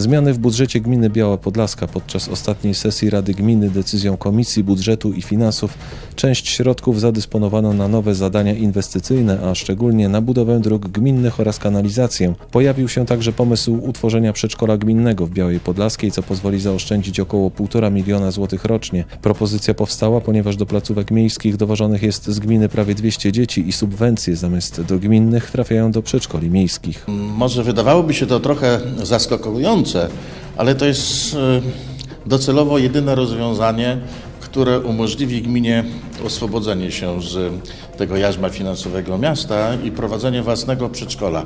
Zmiany w budżecie gminy Biała Podlaska podczas ostatniej sesji Rady Gminy decyzją Komisji Budżetu i Finansów część środków zadysponowano na nowe zadania inwestycyjne, a szczególnie na budowę dróg gminnych oraz kanalizację. Pojawił się także pomysł utworzenia przedszkola gminnego w Białej Podlaskiej, co pozwoli zaoszczędzić około 1,5 miliona złotych rocznie. Propozycja powstała, ponieważ do placówek miejskich dowożonych jest z gminy prawie 200 dzieci i subwencje zamiast do gminnych trafiają do przedszkoli miejskich. Może wydawałoby się to trochę zaskakujące, ale to jest e, docelowo jedyne rozwiązanie, które umożliwi gminie oswobodzenie się z tego jarzma finansowego miasta i prowadzenie własnego przedszkola.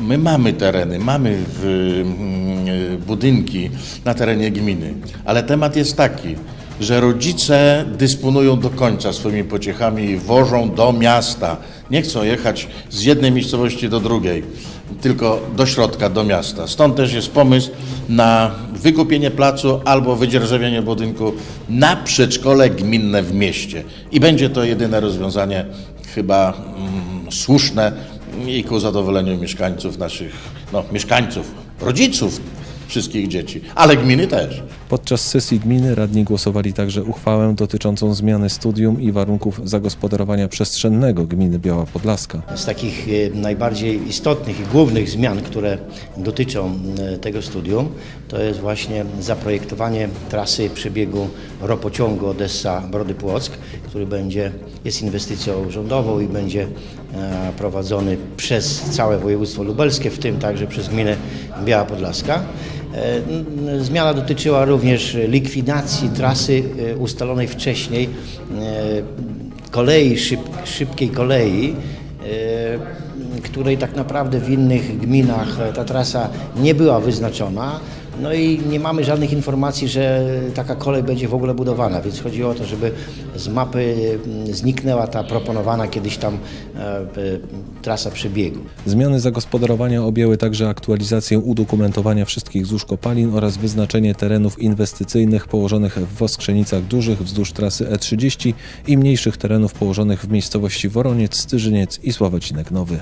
My mamy tereny, mamy mm, budynki na terenie gminy, ale temat jest taki, że rodzice dysponują do końca swoimi pociechami i wożą do miasta. Nie chcą jechać z jednej miejscowości do drugiej, tylko do środka, do miasta. Stąd też jest pomysł na wykupienie placu albo wydzierżawienie budynku na przedszkole gminne w mieście. I będzie to jedyne rozwiązanie chyba mm, słuszne i ku zadowoleniu mieszkańców naszych, no mieszkańców, rodziców wszystkich dzieci, ale gminy też. Podczas sesji gminy radni głosowali także uchwałę dotyczącą zmiany studium i warunków zagospodarowania przestrzennego gminy Biała Podlaska. Z takich e, najbardziej istotnych i głównych zmian, które dotyczą e, tego studium, to jest właśnie zaprojektowanie trasy przebiegu ropociągu Odessa-Brody Płock, który będzie, jest inwestycją rządową i będzie e, prowadzony przez całe województwo lubelskie, w tym także przez gminę Biała Podlaska. E, Zmiana dotyczyła również likwidacji trasy e, ustalonej wcześniej e, kolei, szyb, szybkiej kolei, której tak naprawdę w innych gminach ta trasa nie była wyznaczona. No i nie mamy żadnych informacji, że taka kolej będzie w ogóle budowana, więc chodzi o to, żeby z mapy mm, zniknęła ta proponowana kiedyś tam e, trasa przebiegu. Zmiany zagospodarowania objęły także aktualizację udokumentowania wszystkich złóż kopalin oraz wyznaczenie terenów inwestycyjnych położonych w Woskrzenicach Dużych wzdłuż trasy E30 i mniejszych terenów położonych w miejscowości Woroniec, Styżyniec i Sławocinek Nowy.